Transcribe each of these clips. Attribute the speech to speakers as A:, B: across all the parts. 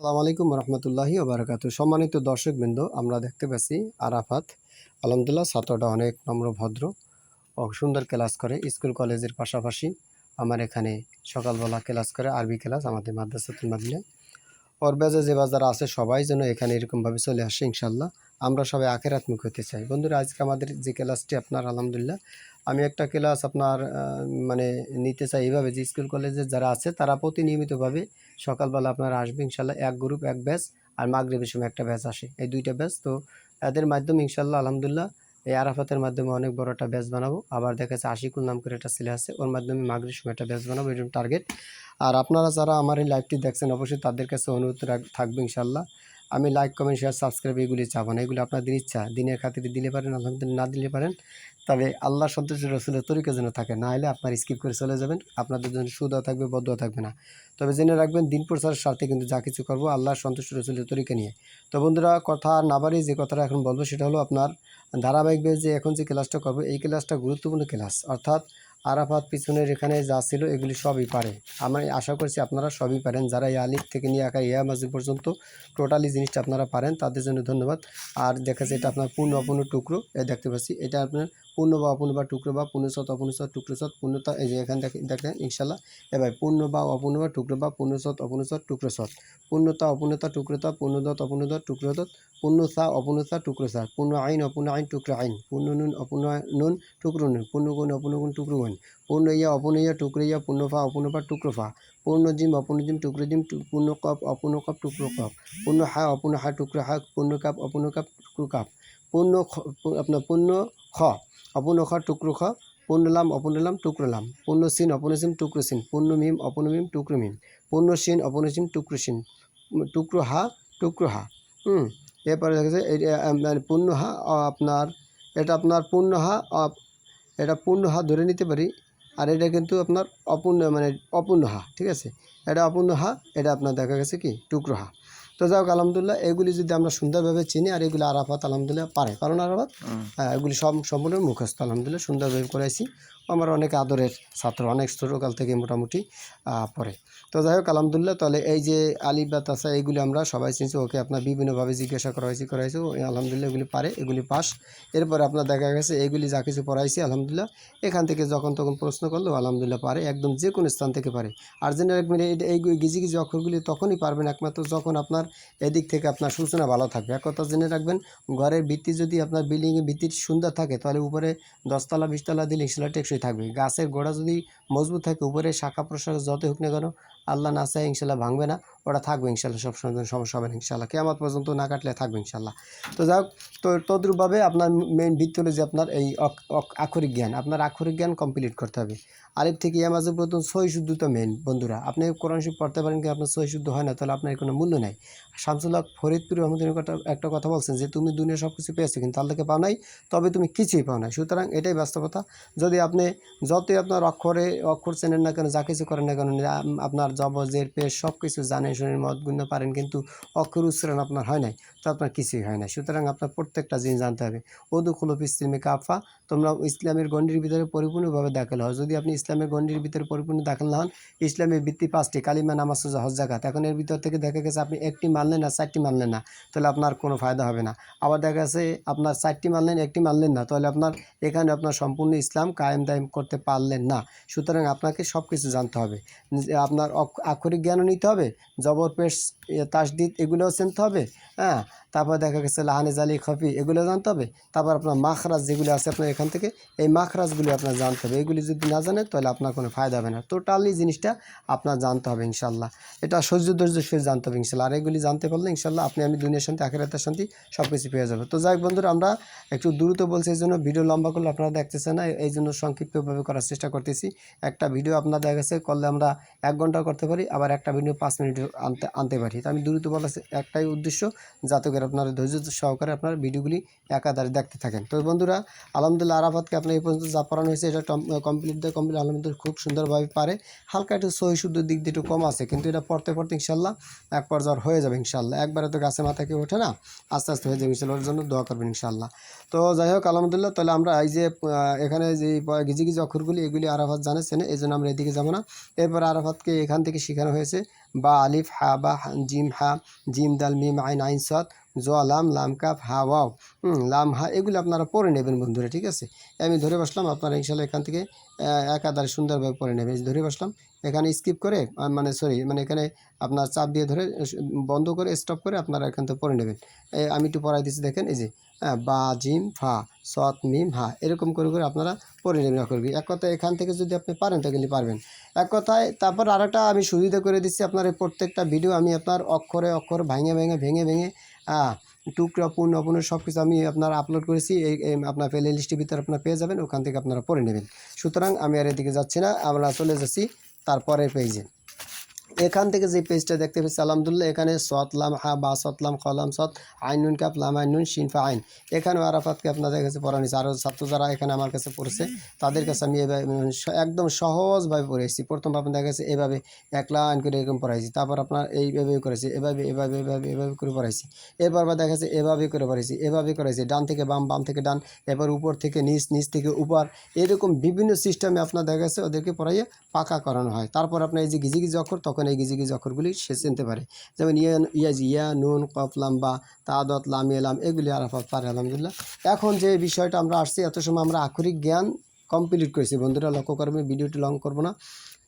A: আসসালামু আলাইকুম রহমতুল্লাহি ওবরাকাতু সম্মানিত দর্শকবৃন্দ, আমরা দেখতে পাচ্ছি আরাফাত। আলহামদুলিল্লাহ, ছাত্রটা অনেক নম্র, ভদ্র ও সুন্দর ক্লাস করে। স্কুল, কলেজের পাশাপাশি আমার এখানে সকালবেলা ক্লাস করে, আরবি ক্লাস আমাদের মাদ্রাসাতুল মাদিনায় ওর বেজা যে বাজার আছে, সবাই যেন এখানে এরকমভাবে চলে আসে ইনশাল্লাহ আমরা সবাই আখেরাত্মক হতে চাই। বন্ধুরা, আজকে আমাদের যে ক্লাসটি আপনার, আলহামদুলিল্লাহ আমি একটা ক্লাস আপনার মানে নিতে চাই এইভাবে যে স্কুল কলেজে যারা আছে তারা প্রতিনিয়মিতভাবে সকালবেলা আপনারা আসবে ইনশাল্লাহ এক গ্রুপ এক ব্যাচ আর মাগরিবের সময় একটা ব্যাচ আসে। এই দুইটা ব্যাচ তো এদের মাধ্যমে ইনশাল্লাহ আলহামদুলিল্লাহ এই আরাফাতের মাধ্যমে অনেক বড় একটা ব্যাচ বানাবো। আবার দেখা যাচ্ছে আশিকুল নাম করে একটা ছেলে আছে, ওর মাধ্যমে মাগরির সময় একটা ব্যাচ বানাবো, এরকম টার্গেট আর আপনারা যারা আমার এই লাইভটি দেখছেন, অবশ্যই তাদের কাছে অনুরোধ থাকবে ইনশাল্লাহ। আমি লাইক কমেন্ট শেয়ার সাবস্ক্রাইব এগুলি চাবো না, এগুলো আপনাদের ইচ্ছা। দিনের খাতিরে দিলে পারেন, আলহামদুলিল্লাহ না দিলে পারেন। তবে আল্লাহ সন্তোষ রসুলের তরিকা যেন থাকে, না হলে আপনার স্কিপ করে চলে যাবেন, আপনাদের জন্য সুদা থাকবে বদয়া থাকবে না। তবে জেনে রাখবেন, দিন প্রচারের স্বার্থে কিন্তু যা কিছু করব আল্লাহর সন্তুষ্ট রসুলের তরিকা নিয়ে। তো বন্ধুরা, কথা না বাড়ি যে কথাটা এখন বলব সেটা হলো আপনার ধারাবাহিকভাবে যে এখন যে ক্লাসটা করব, এই ক্লাসটা গুরুত্বপূর্ণ ক্লাস। অর্থাৎ আরাফাত পিছনের এখানে যা ছিল এগুলি সবই পারে। আমি আশা করছি আপনারা সবই পারেন। যারা আলিফ থেকে নিয়ে একা ইয়া মাজিদ পর্যন্ত টোটালি জিনিসটা আপনারা পারেন, তাদের জন্য ধন্যবাদ। আর দেখা যায় এটা আপনার পূর্ণ অপূর্ণ টুকরো দেখতে পাচ্ছি, এটা আপনার পূর্ণ বা অপূর্ণ বা টুকরো বা পূর্ণসৎ অপূর্ণসৎ টুকরোসৎ পূর্ণতা এই যে এখানে দেখেন দেখেন ইনশাল্লাহ এবার পূর্ণ বা অপূর্ণ বা টুকরো বা পূর্ণসৎ অপূর্ণসৎ টুকরোসৎ পূর্ণতা অপূর্ণতা টুকরোতা পূর্ণদত অপূর্ণদত টুকরোদত পূর্ণসা অপূর্ণতা টুকরোসা পূর্ণ আইন, অপূর্ণ আইন, টুকরো আইন। পূর্ণ নুন, অপূর্ণ নুন, টুকরো নুন। পূর্ণ গুণ, অপূর্ণ গুণ, টুকরো গুণ। পূর্ণ ইয়া, অপূর্ণ ইয়া, টুকরো ইয়া, পূর্ণ ফা, অপূর্ণ ফা, টুকরো ফা। পূর্ণ জিম, অপূর্ণ জিম, টুকরো জিম পূর্ণ কপ অপূর্ণ কপ টুকরো কপ পূর্ণ হা, অপূর্ণ হা, টুকরো হা, পূর্ণ কাপ, অপূর্ণ কাপ, টুকরো কাপ। পূর্ণ আপনার পূর্ণ খ অপূর্ণ খ টুকরো খ পূর্ণ লাম অপূর্ণ লাম টুকরো লাম পূর্ণ সিন অপূর্ণ সিন টুকরো হা টুকরো হা হুম, এরপরে দেখা মানে পূর্ণ হা আপনার, এটা আপনার পূর্ণ হা এটা পূর্ণ হা ধরে নিতে পারি, আর এটা কিন্তু আপনার অপূর্ণ মানে অপূর্ণ হা ঠিক আছে? এটা অপূর্ণ হা এটা আপনার দেখা গেছে কি? টুকরো হা তো যাই হোক আলহামদুলিল্লাহ এগুলি যদি আমরা সুন্দরভাবে চিনি আর এগুলি আরাফাত আলহামদুলিল্লাহ পারে। কারণ আরাফাত এগুলি সব সম্পূর্ণ মুখস্থ আলহামদুলিল্লাহ সুন্দরভাবে করাইছি। আমার অনেক আদরের ছাত্র, অনেক ছোটোকাল থেকে মোটামুটি পড়ে। তো যাই হোক, আলহামদুলিল্লাহ, তাহলে এই যে আলিফ বা তাসা এগুলি আমরা সবাই চিনছি, ওকে আপনার বিভিন্নভাবে জিজ্ঞাসা করা হয়েছে করা হয়েছে আলহামদুলিল্লাহ এগুলি পারে, এগুলি পাস। এরপরে আপনার দেখা গেছে, এগুলি যা কিছু পড়াইছি, আলহামদুলিল্লাহ, এখান থেকে যখন তখন প্রশ্ন করলেও আলহামদুলিল্লাহ পারে, একদম যে কোনো স্থান থেকে পারে। আর জেনে রাখবেন, এই এই গিজি গিজি অক্ষরগুলি তখনই পারবেন একমাত্র যখন আপনার এদিক থেকে আপনার সূচনা ভালো থাকবে। এক কথা জেনে রাখবেন, ঘরের ভিত্তি যদি আপনার বিল্ডিংয়ের ভিত্তি সুন্দর থাকে, তাহলে উপরে দশতলা, বিশতলা দিলে সেটা টেকসই থাকবে। গাছের গোড়া যদি মজবুত থাকে উপরে শাখা প্রশাখা যতই হোক না কেন আল্লাহ না চায় ইনশাল্লাহ ভাঙবে না। ওটা থাকবে ইনশাল্লাহ সব সমস্যা হবে না ইনশাল্লাহ। কেমন পর্যন্ত না কাটলে থাকবে ইনশাল্লাহ। তো যাই হোক, তো তদ্রূপভাবে আপনার মেইন ভিত্তি হলো যে আপনার এই আক্ষরিক জ্ঞান। আপনার আক্ষরিক জ্ঞান কমপ্লিট করতে হবে। আলিফ থেকে ইয়ামাজের প্রথম সই শুদ্ধতা মেন বন্ধুরা। আপনি কোরআন শিব পড়তে পারেন কি আপনার সই শুদ্ধ হয় না, তাহলে আপনার কোনো মূল্য নাই। শামসুল্লাহ ফরিদপুর রহমদের কথা একটা কথা বলছেন যে, তুমি দুনিয়া সব কিছু পেয়েছ, কিন্তু আল্লাহকে পাও নাই, তবে তুমি কিছুই পাও নাই। সুতরাং এটাই বাস্তবতা। যদি আপনি, যতই আপনার অক্ষরে, অক্ষর চেনেন না কেন, যা কিছু করেন না কেন আপনার জবজের পেশ সব কিছু জানেন শুনেন মত গুণ পারেন, কিন্তু অক্ষর উচ্চারণ আপনার হয় নাই, তো আপনার কিছুই হয় না সুতরাং আপনার প্রত্যেকটা জিনিস জানতে হবে। ওদুকুল ইসলামে কাফা, তোমরা ইসলামের গণ্ডির ভিতরে পরিপূর্ণভাবে দাখিল হও। যদি আপনি ইসলামের গণ্ডির ভিতরে পরিপূর্ণ দাখিল না হন, ইসলামের ভিত্তি পাঁচটি, কালিমা, নামাজ, সোজা হজ জাকাত এখন এর ভিতর থেকে দেখা গেছে আপনি একটি মানলেন না, চারটি মানলেন না, তাহলে আপনার কোনো ফায়দা হবে না। আবার দেখা গেছে আপনার চারটি মানলেন, একটি মানলেন না, তাহলে আপনার এখানে আপনার সম্পূর্ণ ইসলাম কায়েম দায়েম করতে পারলেন না। সুতরাং আপনাকে সব কিছু জানতে হবে। আপনার আক্ষরিক জ্ঞানও নিতে হবে, জবর, পেশ তাসদিদ, এগুলোও চিনতে হবে হ্যাঁ? তারপর দেখা গেছে লাহানে জালি, খফি, এগুলো জানতে হবে। তারপর আপনার মাখরাজ যেগুলো আছে আপনার এখান থেকে, এই মাখরাজগুলি আপনার জানতে হবে। এগুলি যদি না জানেন, তাহলে আপনার কোনো ফায়দা হবে না। টোটালি জিনিসটা আপনার জানতে হবে ইনশাল্লাহ এটা সহ্য ধৈর্য সে জানতে হবে ইনশাল্লাহ আর এগুলি জানতে পারলে ইনশাল্লাহ আপনি আমি দুনিয়ার শান্তি, আখেরাতের শান্তি সব কিছু পেয়ে যাবে তো যাই বন্ধুরা, আমরা একটু দ্রুত বলছি, এই জন্য ভিডিও লম্বা করলে আপনারা দেখতেছেন না, এই জন্য সংক্ষিপ্তভাবে করার চেষ্টা করতেছি। একটা ভিডিও আপনার দেখা গেছে করলে আমরা এক ঘণ্টা করতে পারি, আবার একটা ভিডিও পাঁচ মিনিট আনতে আনতে পারি। তো আমি দ্রুত বলার একটাই উদ্দেশ্য যাতে করে আপনার ধৈর্য সহকারে আপনার ভিডিওগুলি একাধারে দেখতে থাকেন। তো বন্ধুরা, আলহামদুলিল্লাহ আরাফাতকে আপনার এই পর্যন্ত যা পড়ানো হয়েছে, এটা কমপ্লিট দিয়ে কমপ্লিট আলহামদুলিল্লাহ খুব সুন্দরভাবে পারে। হালকা একটু সহি শুদ্ধ দিক দিয়ে একটু কম আছে, কিন্তু এটা পড়তে পড়তে ইনশাল্লাহ এক পর্যায়ে হয়ে যাবে ইনশাল্লাহ একবারে তো গাছে মাথা কেউ ওঠে না, আস্তে আস্তে হয়ে যাবে ইনশাল্লাহ ওর জন্য দোয়া করবেন ইনশাল্লাহ তো যাই হোক, আলহামদুলিল্লাহ, তাহলে আমরা এই যে এখানে যে গিজি গিজি অক্ষরগুলি, এগুলি আরাফাত জানে, চেনে, এই জন্য আমরা এদিকে যাব না। এরপর আরাফাতকে এখান থেকে শেখানো হয়েছে। বা আলিফ হা বা জিম হা, জিম দাল, মিম, আইন আইন, সৎ। জ লাম, কাপ, হা, ওয়াও লাম, হা, এগুলো আপনারা পড়ে নেবেন বন্ধুরা, ঠিক আছে? আমি ধরে বসলাম, আপনারা ইনশাল্লাহ এখান থেকে একাধারে সুন্দরভাবে পড়ে নেবেন। ধরে বসলাম, এখানে স্কিপ করে মানে সরি মানে এখানে আপনার চাপ দিয়ে ধরে বন্ধ করে স্টপ করে আপনারা এখান থেকে পড়ে নেবেন। আমি একটু পড়াই দিচ্ছি, দেখেন, এই যে বা, জিম, ফা, সৎ, মিম, হা, এরকম করে করে আপনারা পড়ে নেবেন করবি এক কথায় এখান থেকে যদি আপনি পারেন, তাহলে পারবেন। এক কথায় তারপর আরেকটা আমি সুবিধা করে দিচ্ছি আপনার প্রত্যেকটা ভিডিও আমি আপনার অক্ষরে অক্ষর ভেঙে ভেঙে ভেঙে ভেঙে হ্যাঁ টুকরা, পূর্ণ, অপূর্ণ সব কিছু আমি আপনার আপলোড করেছি। এই আপনার প্লে লিস্টের ভিতরে আপনারা পেয়ে যাবেন, ওখান থেকে আপনারা পড়ে নেবেন। সুতরাং আমি আর এদিকে যাচ্ছি না, আমরা চলে যাচ্ছি তারপরের পেজে এখান থেকে যে পেজটা দেখতে পেয়েছি, আলহামদুলিল্লাহ, এখানে সতলাম হা, বা সতলাম কলাম সৎ আইনুন কাপ লাম আইনুন শিনফা আইন। এখানেও আরাফাতকে আপনাদের কাছে পড়া নিয়েছে আরও ছাত্র যারা এখানে আমার কাছে পড়েছে, তাদের কাছে আমি এভাবে একদম সহজভাবে পড়ে পড়েছি প্রথম আপনার দেখা গেছে এভাবে এক লাইন করে এরকম পড়াইছি তারপর আপনার এইভাবে করেছি, এভাবে এভাবে এভাবে এভাবে করে পড়াইছি এরপর আবার দেখা যাচ্ছে এভাবে করে পড়াইছি এভাবে করেছি ডান থেকে বাম বাম থেকে ডান এবার উপর থেকে নিচ নিচ থেকে উপর। এরকম বিভিন্ন সিস্টেমে আপনার দেখা গেছে ওদেরকে পড়াইয়ে পাকা করানো হয়। তারপর আপনার এই যে গিজি গিজি অক্ষর, তখন এই গিজি গিজি অক্ষরগুলি সে চিনতে পারে। যেমন ইয়া ইয়াজ ইয়া নুন কফ লাম বা তাদত লাম এলাম এগুলি আরাফাত পারে আলহামদুলিল্লাহ। এখন যে বিষয়টা আমরা আসছি এত সময় আমরা আক্ষরিক জ্ঞান কমপ্লিট করেছি। বন্ধুরা লক্ষ্য করবে ভিডিওটি লং করব না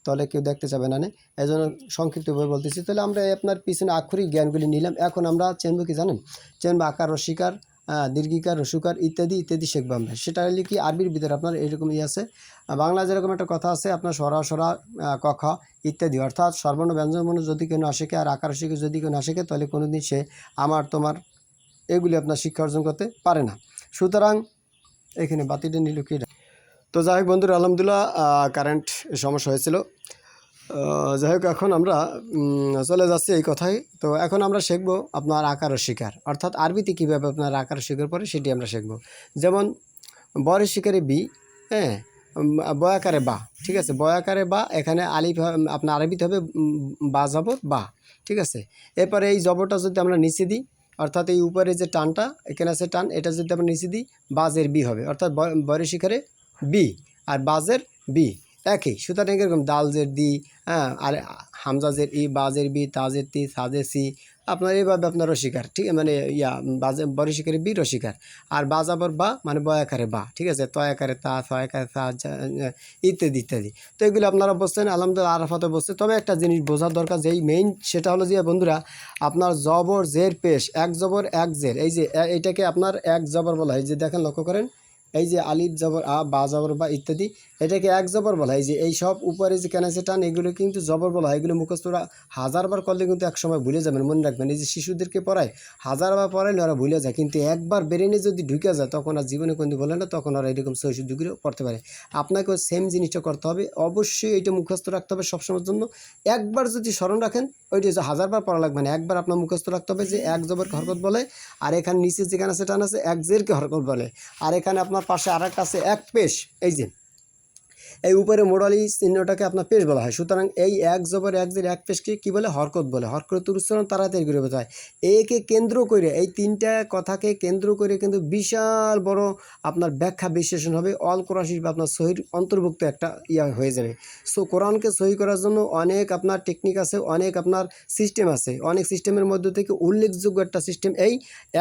A: তাহলে কেউ দেখতে চাবে না এই জন্য সংক্ষিপ্তভাবে বলতেছি তাহলে আমরা আপনার পিছনে আক্ষরিক জ্ঞানগুলি নিলাম। এখন আমরা চেনবো কি জানেন? চেনবো আকার রসিকার আহ, দীর্ঘিকার রসুকার ইত্যাদি ইত্যাদি শিখব আমরা সেটা হলে কি আরবির ভিতরে আপনার এরকম ইয়ে আছে। বাংলা যেরকম একটা কথা আছে আপনার সরা সরা আহ, ক খ ইত্যাদি। অর্থাৎ সর্বর্ণ ব্যঞ্জন যদি কেউ না শেখে আর আকার শিখে যদি কেউ না শেখে তাহলে কোনোদিন সে আমার তোমার এগুলি আপনার শিক্ষা অর্জন করতে পারে না। সুতরাং এখানে বাতিটা নিল কি? তো যাই হোক বন্ধুরা আলহামদুলিল্লাহ কারেন্ট সমস্যা হয়েছিল। যাই হোক, এখন আমরা চলে যাচ্ছি এই কথাই তো এখন আমরা শিখব আপনার আকার ও শিকার। অর্থাৎ আরবিতে কীভাবে আপনার আকার শিকার পরে সেটি আমরা শিখব। যেমন, বরের শিকারে বি হ্যাঁ? বয়াকারে বা, ঠিক আছে? বয়াকারে বা, এখানে আলিফ হ- আপনার আরবিতে হবে বা জবর, বা, ঠিক আছে? এরপরে এই জবরটা যদি আমরা নিচে দিই, অর্থাৎ এই উপরে যে টানটা, এখানে আছে টান, এটা যদি আমরা নিচে দিই, বাজের বি হবে। অর্থাৎ বরের শিকারে বি, আর বাজের বি। একই। সুতরাং এরকম দালজের দি হ্যাঁ আর হামজাজের ই, বাজের বি, তাজের তি, সাজের সি, আপনার এইভাবে আপনার রসিকার ঠিক মানে ইয়া, বাজে, বড় শিকারে বি রসিকার আর বাজাবর বা মানে বয়াকারে বা, ঠিক আছে? তয়াকারে তা ছয়াকারে তা ইত্যাদি ইত্যাদি। তো এগুলো আপনারা বসছেন আলহামদুলিল্লাহ আরাফাতে বসছে তবে একটা জিনিস বোঝার দরকার, যেই মেইন সেটা হলো যে, বন্ধুরা, আপনার জবর, জের, পেশ, এক জবর, এক জের। এই যে, এ- এইটাকে আপনার এক জবর বলা হয়। যে দেখেন, লক্ষ্য করেন এই যে আলিফ জবর, আ, বা জবর, বা ইত্যাদি, এটাকে এক জবর বলা হয়। যে এই সব উপরে যে কেনাসে টান, এগুলো কিন্তু জবর বলা হয়। এগুলো মুখস্থরা হাজারবার করলে কিন্তু এক সময় ভুলে যাবেন, মনে রাখবেন। এই যে শিশুদেরকে পড়ায়, হাজারবার পড়াইলে ওরা ভুলে যায়। কিন্তু একবার ব্রেনে যদি ঢুকে যায়, তখন আর জীবনে কিন্তু বলে না, তখন ওরা এরকম সহি শুদ্ধগুলো পড়তে পারে। আপনাকেও সেম জিনিসটা করতে হবে। অবশ্যই এটা মুখস্থ রাখতে হবে সবসময়ের জন্য। একবার যদি স্মরণ রাখেন, ওইটা যে হাজারবার পড়া লাগবে না। একবার আপনার মুখস্থ রাখতে হবে যে এক জবরকে হরকত বলে, আর এখানে নিচে যেখানে আছে টান আছে, এক জেরকে হরকত বলে। আর এখানে আপনার পাশে আর একটা আছে এক পেশ এই যে। এই উপরে মোড়ালি চিহ্নটাকে আপনার পেশ বলা হয়। সুতরাং এই এক জবর এক জের এক পেশকে কী বলে? হরকত বলে। হরকতের উচ্চারণ তাড়াতাড়ি করে বোঝায়। একে কেন্দ্র করে, এই তিনটা কথাকে কেন্দ্র করে কিন্তু বিশাল বড় আপনার ব্যাখ্যা বিশ্লেষণ হবে। অল কোরআন শরীফ আপনার সহির অন্তর্ভুক্ত একটা ইয়া হয়ে যাবে। সো কোরআনকে সহি করার জন্য অনেক আপনার টেকনিক আছে, অনেক আপনার সিস্টেম আছে। অনেক সিস্টেমের মধ্যে থেকে উল্লেখযোগ্য একটা সিস্টেম এই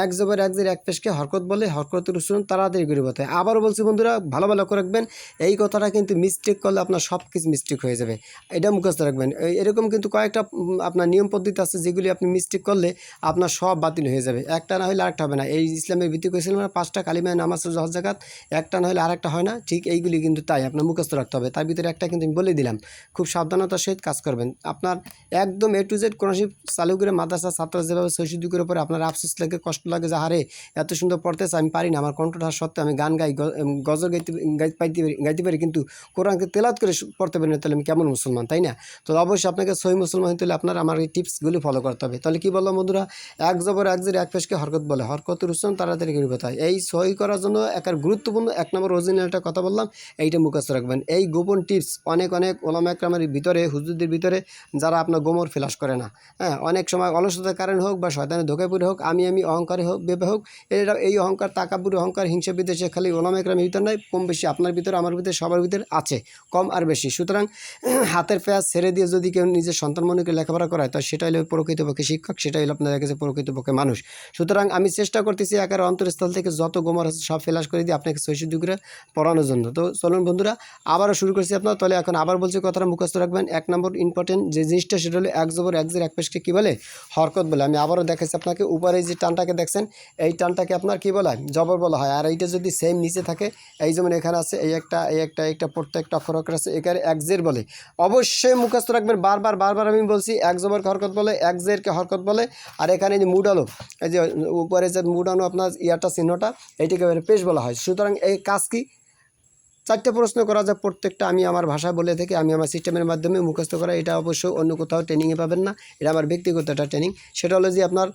A: এক জবর এক জের এক পেশকে হরকত বলে, হরকতের উচ্চারণ তাড়াতাড়ি করে বোঝায়। আবারও বলছি বন্ধুরা, ভালো ভালো করে রাখবেন। এই কথাটা কিন্তু মিস্টেক করলে আপনার সব কিছু মিস্টেক হয়ে যাবে। এটা মুখস্থ রাখবেন। এরকম কিন্তু কয়েকটা আপনার নিয়ম পদ্ধতি আছে যেগুলি আপনি মিস্টেক করলে আপনার সব বাতিল হয়ে যাবে। একটা না হলে আরেকটা হবে না। এই ইসলামের ভিত্তি করেছিলাম না পাঁচটা কালিমায় নামাজ জহর জাকাত, একটা না হলে আরেকটা হয় না। ঠিক এইগুলি কিন্তু তাই, আপনার মুখস্থ রাখতে হবে। তার ভিতরে একটা কিন্তু আমি বলে দিলাম। খুব সাবধানতার সহিত কাজ করবেন। আপনার একদম এ টু জেড কোনো চালু করে মাদ্রাসা ছাত্র যেভাবে সৈশুদ্ধি করে পরে আপনার আফসোস লাগে, কষ্ট লাগে, যে হারে এত সুন্দর পড়তেছে, আমি পারি না। আমার কণ্ঠটা সত্ত্বে আমি গান গাই গজল গাইতে গাইতে পারি। কিন্তু কোরআনকে তেলাত করে পড়তে পারি না, তাহলে আমি কেমন মুসলমান, তাই না? তো অবশ্যই আপনাকে সহি মুসলমান হতে হলে আপনার আমার এই টিপসগুলি ফলো করতে হবে। তাহলে কি বললাম বন্ধুরা? এক জবর এক জের এক পেশকে হরকত বলে। হরকত রুসন তাড়াতাড়ি করে হয়। এই সহি করার জন্য একার গুরুত্বপূর্ণ এক নম্বর একটা কথা বললাম, এইটা মুখস্থ রাখবেন। এই গোপন টিপস অনেক অনেক ওলামা একরামের ভিতরে, হুজুরদের ভিতরে, যারা আপনার গোমর ফ্লাশ করে না। হ্যাঁ অনেক সময় অলসতার কারণে হোক বা শয়তানের ধোকায় পড়ে হোক, আমি আমি অহংকারে হোক ভেবে হোক এটা এই অহংকার তাকাপুর অহংকার, হিংসা বিদেশে খালি ওলামা একরামের ভিতর নয় কম বেশি আপনার ভিতরে, আমার ভিতরে, সবার ভিতরে আছে। আছে, কম আর বেশি। সুতরাং, হাতের পেঁয়াজ ছেড়ে দিয়ে যদি কেউ নিজের সন্তান মনে করে লেখাপড়া করায়, তো সেটা হলো প্রকৃতপক্ষে শিক্ষক, সেটা হলো আপনাদের কাছে প্রকৃতপক্ষে মানুষ। সুতরাং আমি চেষ্টা করতেছি একার অন্তরস্থল থেকে যত গোমর আছে সব ফেলাস করে দিয়ে আপনাকে সৈশুদ্ধ করে পড়ানোর জন্য। তো চলুন বন্ধুরা, আবারও শুরু করছি আপনার, তাহলে এখন আবার বলছি কথাটা মুখস্থ রাখবেন। এক নম্বর ইম্পর্টেন্ট যে জিনিসটা, সেটা হলো এক জবর, এক জের, এক পেশকে কী বলে? হরকত বলে। আমি আবারও দেখাচ্ছি আপনাকে, উপরে যে টানটাকে দেখছেন, এই টানটাকে আপনার কী বলা? হয় জবর বলা হয়। আর এইটা যদি সেম নিচে থাকে, এই যেমন এখানে আছে, এই একটা এই একটা একটা প্রত্যেকটা অক্ষর অক্ষর আছে এখানে এক জের বলে। অবশ্যই মুখস্থ রাখবেন, বারবার বারবার আমি বলছি, এক জবরকে হরকত বলে, এক জেরকে হরকত বলে। আর এখানে যে মুডালো এই যে উপরে যে মুডানো আপনার ইয়াটা, চিহ্নটা, এইটাকে পেশ বলা হয়। সুতরাং এই কাজ কি? চারটে প্রশ্ন করা যায় প্রত্যেকটা আমি আমার ভাষা বলে থেকে আমি আমার সিস্টেমের মাধ্যমে মুখস্থ করা, এটা অবশ্য অন্য কোথাও ট্রেনিংয়ে পাবেন না, এটা আমার ব্যক্তিগত একটা ট্রেনিং সেটা হলো যে আপনার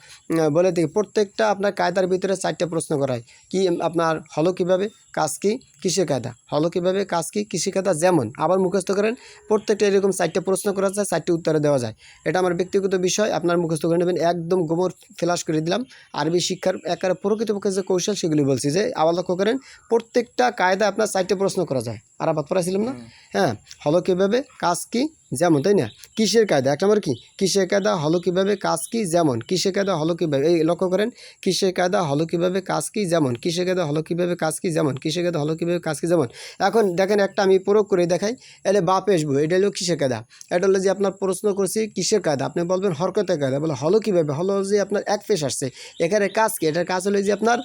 A: বলে থেকে প্রত্যেকটা আপনার কায়দার ভিতরে চারটে প্রশ্ন করায় কি আপনার হলো কীভাবে? কাজ কি? কিসের কায়দা হলো কীভাবে কাজ কি কৃষিকায়দা যেমন। আবার মুখস্থ করেন প্রত্যেকটা এরকম চারটে প্রশ্ন করা যায় চারটে উত্তরে দেওয়া যায়। এটা আমার ব্যক্তিগত বিষয় আপনার মুখস্থ করে নেবেন। একদম গোমর ফ্লাশ করে দিলাম। আরবি শিক্ষার একেবারে প্রকৃতপক্ষে যে কৌশল সেগুলি বলছি যে আবার লক্ষ্য করেন প্রত্যেকটা কায়দা আপনার চারটে প্রশ্ন করা যায়। আর আবার পড়াছিলাম না? হ্যাঁ হলো কীভাবে কাজ কি যেমন, তাই না? কিসের কায়দা? এক নম্বর কি? কিসের কায়দা? হলো কীভাবে কাজ কি? যেমন, কিসের কায়দা? হলো কীভাবে এই লক্ষ্য করেন। কিসের কায়দা? হলো কীভাবে কাজ কি? যেমন, কিসের কায়দা? হলো কীভাবে কাজ কি? যেমন, কিসের কায়দা? হলো কীভাবে কাজ কি? যেমন। এখন দেখেন একটা আমি প্রয়োগ করে দেখাই। এলে বাপ আসব। এটা হলো কিসের কায়দা? এটা হলো যে আপনার প্রশ্ন করছি, কিসের কায়দা? আপনি বলবেন হরকতের কায়দা। বলে হলো কীভাবে? হলো যে আপনার এক পেশ আসছে। এখানে কাজ কি? এটার কাজ হলো যে আপনার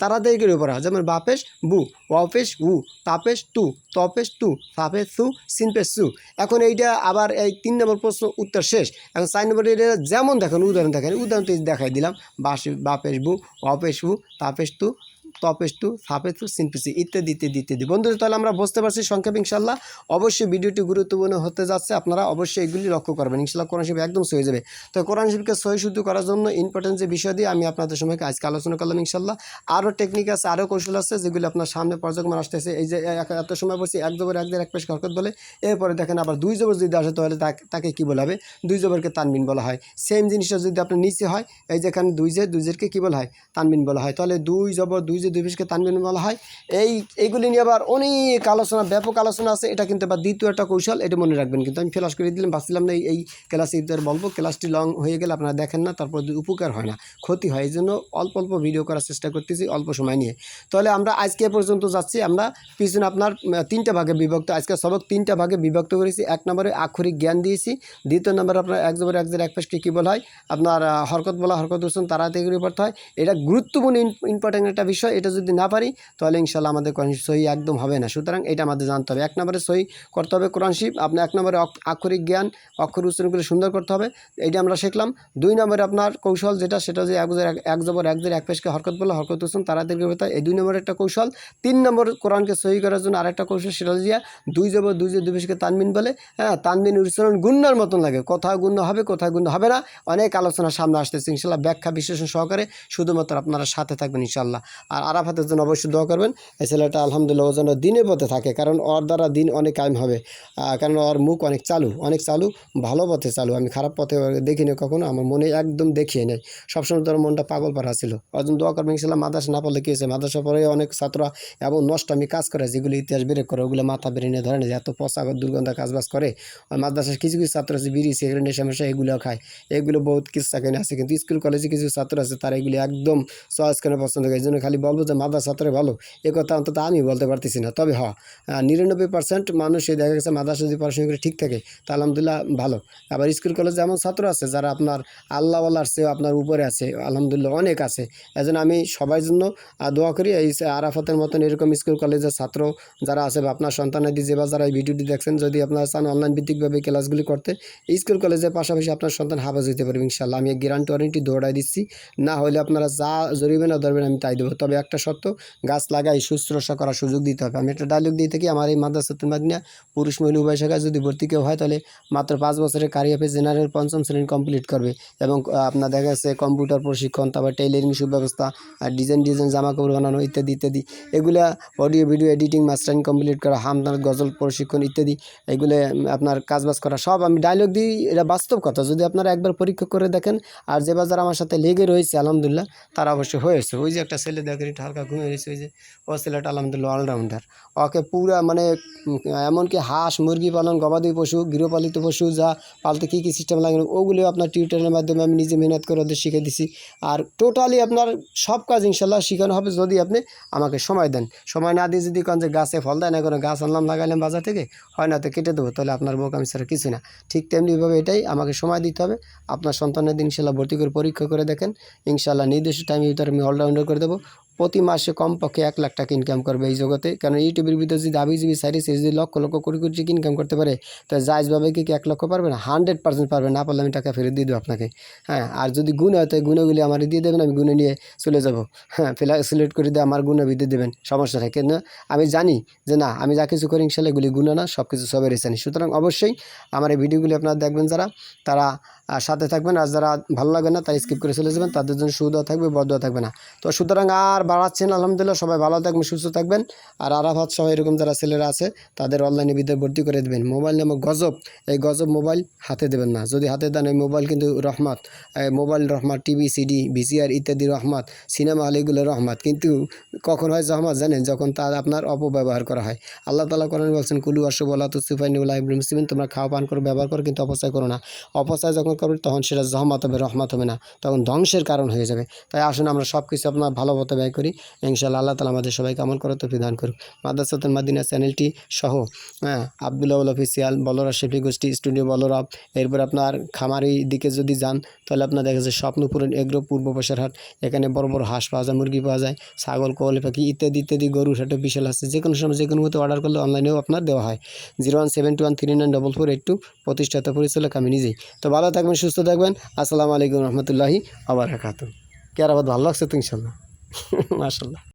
A: তাড়াতাড়ি উপর হয় যেমন বাপেশ, বু। ওয়াপেশ উ। তাপেশ, তু। তপেশ টু ফাফেস সু সিনপেস সু এখন এইটা আবার এই তিন নম্বর প্রশ্ন উত্তর শেষ। এখন চার নম্বর এটা যেমন দেখেন, উদাহরণ দেখেন। উদাহরণ তো দেখাই দিলাম। বাপেশ বু অপেশ বু তাপেশ তু তপেশ টু সাপেশ টু সিনপিসি ইত্যাদি ইত্যাদি ইত্যাদি। বন্ধুরা, তাহলে আমরা বুঝতে পারছি সংক্ষেপে ইনশাল্লাহ অবশ্যই ভিডিওটি গুরুত্বপূর্ণ হতে যাচ্ছে, আপনারা অবশ্যই এগুলি লক্ষ্য করবেন। ইনশাল্লাহ কোরআন শিব একদম সয়ে যাবে। তো কোরআন শিবকে সহি শুদ্ধ করার জন্য ইম্পর্টেন্ট যে বিষয় দিয়ে আমি আপনাদের সময়কে আজকে আলোচনা করলাম ইনশাল্লাহ আরও টেকনিক আছে, আরও কৌশল আছে যেগুলি আপনার সামনে পর্যক্রমে আসতেছে। এই যে এত সময় বলছি, এক জবর এক জের এক পেশ হরকত বলে। এরপরে দেখেন আবার দুই জবর যদি আসে তাহলে তাকে- কী বলা হবে? দুই জবরকে তানবিন বলা হয়। সেম জিনিসটা যদি আপনার নিচে হয়, এই যেখানে দুই জের দুই জেরকে কী বলা হয়? তানবিন বলা হয়। তাহলে দুই জবর, দুই যে দুই পেশকে তানবিন বলা হয়, এই, এইগুলি নিয়ে আবার অনেক আলোচনা, ব্যাপক আলোচনা আছে। এটা কিন্তু আবার দ্বিতীয় একটা কৌশল, এটা মনে রাখবেন কিন্তু। আমি ফ্লাশ করে দিলাম, ভাবছিলাম না এই- ক্লাসে ইদার বলব। ক্লাসটি লং হয়ে গেলে আপনারা দেখেন না, তারপর উপকার হয় না, ক্ষতি হয়, এই জন্য অল্প অল্প ভিডিও করার চেষ্টা করতেছি, অল্প সময় নিয়ে। তাহলে আমরা আজকে পর্যন্ত যাচ্ছি। আমরা পিছনে আপনার তিনটা ভাগে বিভক্ত, আজকে সবক তিনটা ভাগে বিভক্ত করেছি। এক নম্বরে আক্ষরিক জ্ঞান দিয়েছি, দ্বিতীয় নম্বরে আপনার এক জবর, এক জের, এক পেশকে কী বলা হয়? আপনার হরকত বলা, হরকত হোসেন তাড়াতাড়ি পড়তে হয়। এটা গুরুত্বপূর্ণ ইম্পর্টেন্ট একটা বিষয়। এটা যদি না পারি, তাহলে ইনশাল্লাহ আমাদের কোরআন সহি একদম হবে না। সুতরাং এটা আমাদের জানতে হবে। এক নম্বরে সহি করতে হবে কোরআন শিব আপনার এক নম্বরে আক্ষরিক জ্ঞান, অক্ষর উচ্চারণগুলো সুন্দর করতে হবে। এটা আমরা শিখলাম। দুই নম্বরে আপনার কৌশল যেটা, সেটা যে এক এক- জবর, এক জের এক পেশকে হরকত বলে হরকত হোসেন পড়তে হয় এই দুই নম্বরের একটা কৌশল। তিন নম্বর কোরআনকে সহি করার জন্য আরেকটা কৌশল, সেটা হচ্ছে দুই জবর, দুই যে দুই পেশকে তানবিন বলে। হ্যাঁ তানবিন উচ্চারণ গুন্নার মতন লাগে। কোথাও গুণ্য হবে কোথায় গুণ্য হবে না। অনেক আলোচনা সামনে আসতেছে। ইনশাল্লাহ ব্যাখ্যা বিশ্লেষণ সহকারে শুধুমাত্র আপনারা সাথে থাকবেন ইনশাল্লাহ। আর আরাফাতের জন্য অবশ্যই দোয়া করবেন। এই ছেলেটা আলহামদুলিল্লাহ যেন দিনে পথে থাকে, কারণ ওর দ্বারা দিন অনেক কায়েম হবে কারণ ওর মুখ অনেক চালু অনেক চালু, ভালো পথে চালু। আমি খারাপ পথে দেখিনি কখনো, আমার মনে একদম দেখিয়ে নেই। সবসময় তোর মনটা পাগল পাড়া ছিল। ওর জন্য দোয়া করবেন, ইনশাল্লাহ মাদ্রাসা না পড়লে কী হয়েছে? মাদ্রাসা পরে অনেক ছাত্ররা এবং নষ্ট আমি কাজ করে, যেগুলো ইতিহাস বের করে, ওগুলো মাথা বেরিয়ে নিয়ে ধরে না এত পচা দুর্গন্ধ কাজবাজ করে। মাদ্রাসার কিছু কিছু ছাত্র আছে, বিড়ি, সিগারেট নেশা মেশা এগুলো খায়। এগুলো বহুত কিস্সা কেনে আছে, কিন্তু স্কুল, কলেজে কিছু ছাত্র আছে, তারা এগুলি একদম সহজ করে পছন্দ করে, এই জন্য খালি বলব যে মাদ্রাসা ছাত্রে ভালো, এ কথা অন্তত আমি বলতে পারতেছি না। তবে হ্যাঁ নিরানব্বই পার্সেন্ট মানুষ এই দেখা গেছে মাদ্রাসা যদি পড়াশোনা করে ঠিক থাকে, তা আলহামদুলিল্লাহ ভালো। আবার স্কুল, কলেজে এমন ছাত্র আছে, যারা আপনার আল্লাহ আল্লাহর চেয়েও আপনার উপরে আছে, আলহামদুলিল্লাহ অনেক আছে। এই জন্য আমি সবার জন্য দোয়া করি এই আরাফাতের মতন এরকম স্কুল, কলেজের ছাত্র যারা আছে বা আপনার সন্তানাদি যে বা যারা এই ভিডিওটি দেখছেন, যদি আপনারা চান অনলাইন ভিত্তিকভাবে ক্লাসগুলি করতে, স্কুল, কলেজের পাশাপাশি আপনার সন্তান হাফাজ হতে পারবে ইনশাল্লাহ আমি গ্যারান্টি ওয়ারেন্টি দৌড়াই দিচ্ছি, না হলে আপনারা যা জরিবে না ধরবেন আমি তাই দেবো। তবে একটা শর্ত, গাছ লাগাই, শুশ্রূষা করার সুযোগ দিতে হবে। আমি একটা ডায়লগ দিয়ে থাকি, আমার এই মাদ্রাসাতুল মাদিনা পুরুষ, মহিলা, উভয় শাখায় যদি ভর্তি কেউ হয়, তাহলে মাত্র পাঁচ বছরের কারি অফিস জেনারেল পঞ্চম শ্রেণি কমপ্লিট করবে। এবং আপনার দেখা যাচ্ছে কম্পিউটার প্রশিক্ষণ, তারপর টেইলারিং সুব্যবস্থা, আর ডিজাইন ডিজাইন জামা কাপড় বানানো ইত্যাদি ইত্যাদি। এগুলা audio video editing mastering complete করা হামদার গজল প্রশিক্ষণ ইত্যাদি, এগুলো আপনার কাজবাজ করা, সব আমি ডায়লগ দিই, এটা বাস্তব কথা। যদি আপনারা একবার পরীক্ষা করে দেখেন, আর যে বাজার আমার সাথে লেগে রয়েছে, আলহামদুলিল্লাহ, তারা অবশ্যই হয়েছে। ওই যে একটা ছেলে দেখে একটু হালকা ঘুমিয়ে রয়েছে, ওই যে ও ছেলেটা আলহামদুলিল্লাহ অলরাউন্ডার ওকে পুরা মানে এমনকি হাঁস, মুরগি পালন, গবাদি পশু, গৃহপালিত পশু, যা পালতে কী কী সিস্টেম লাগে, ওগুলো আপনার টিউটারের মাধ্যমে আমি নিজে মেহনত করে ওদের শিখে দিছি। আর টোটালি আপনার সব কাজ ইনশাল্লাহ শেখানো হবে যদি আপনি আমাকে সময় দেন। সময় না দিয়ে যদি কোন যে গাছে ফল দেয়, না কোনো গাছ আনলাম, লাগাইলাম বাজার থেকে, হয় না তো কেটে দেবো, তাহলে আপনার বোক আমি ছাড়া কিছু না। ঠিক তেমনিভাবে এটাই আমাকে সময় দিতে হবে। আপনার সন্তানের দিন ইনশাল্লাহ ভর্তি করে পরীক্ষা করে দেখেন। ইনশাল্লাহ নির্দিষ্ট টাইমের ভিতরে আমি অলরাউন্ডার করে দেবো। প্রতি মাসে কমপক্ষে এক লাখ টাকা ইনকাম করবে এই জগতে। কারণ ইউটিউবের ভিতরে যদি দাবি জিবি সাইডে সে যদি লক্ষ লক্ষ কোটি কোটি ইনকাম করতে পারে তো জায়জভাবে কি কি এক লক্ষ পারবে না? হান্ড্রেড পার্সেন্ট পারবে না। পারলে আমি টাকা ফেরত দিয়ে দেবো আপনাকে। হ্যাঁ আর যদি গুণ হয় তো গুণগুলি আমার দিয়ে দেবেন, আমি গুণে নিয়ে চলে যাব। হ্যাঁ ফেলা সিলেক্ট করে দিয়ে আমার গুণে বিদ্যুৎ দেবেন। সমস্যা নেই। কিন্তু আমি জানি যে না, আমি যা কিছু করি ইনশাল্লাহ এগুলি গুণ না সব কিছু সবের জানি। সুতরাং অবশ্যই আমার এই ভিডিওগুলি আপনারা দেখবেন যারা, তারা আহ, সাথে থাকবেন আর যারা ভালো লাগে না তারা স্কিপ করে চলে যাবেন। তাদের জন্য সুদা থাকবে বদয়া থাকবে না। তো সুতরাং আর বাড়াচ্ছেন আলহামদুলিল্লাহ সবাই ভালো থাকবেন সুস্থ থাকবেন। আর আরাফাত সহ এরকম যারা ছেলেরা আছে তাদের অনলাইনে বিদ্যায় ভর্তি করে দেবেন। মোবাইল নামক গজব এই গজব মোবাইল হাতে দেবেন না। যদি হাতে দেন এই মোবাইল কিন্তু রহমত। মোবাইল রহমত টিভি সিডি ভিসিআর ইত্যাদি রহমত সিনেমা হল এগুলো রহমত। কিন্তু কখন হয় রহমত জানেন? যখন তার আপনার অপব্যবহার করা হয়। আল্লাহ তালা করেন বলছেন কুলু আশু বলা তো ইব্রাহিম সিমেন তোমরা খাওয়া পান করে ব্যবহার করো কিন্তু অপচয় করো না। অপচয় যখন করবে তখন সেটা জহমত হবে, রহমত হবে না। তখন ধ্বংসের কারণ হয়ে যাবে। তাই আসুন আমরা সব কিছু আপনার ভালো মতো ব্যয় করি। ইনশাআল্লাহ আল্লাহ তালা আমাদের সবাইকে আমল করে তো বিধান করুন মাদ্রাসাতুল মাদিনা চ্যানেলটি সহ হ্যাঁ আবদুল্লাহ অফিসিয়াল, বলরা শেফি গোষ্ঠী, স্টুডিও বলরাব এরপর আপনার খামারি দিকে যদি যান, তাহলে আপনার দেখা যাচ্ছে স্বপ্নপুরন এগ্রো পূর্ব হাট। এখানে বড় বড় হাঁস পাওয়া যায়, মুরগি পাওয়া যায়, ছাগল কোয়ালি পাখি ইত্যাদি ইত্যাদি গরু হাটে বিশাল আছে। যে কোনো সময় যে কোনো মতো অর্ডার করলে অনলাইনেও আপনার দেওয়া হয়। Zero one seven two one three nine double four eight two প্রতিষ্ঠাতা পরিচালক আমি নিজেই। তো ভালো থাকবেন। সুস্থ থাকবেন। আসসালামু আলাইকুম রহমতুল্লাহি আবার হাকাত আবার ভালো লাগছে তো ইনশাল্লাহ। মাশাল্লাহ।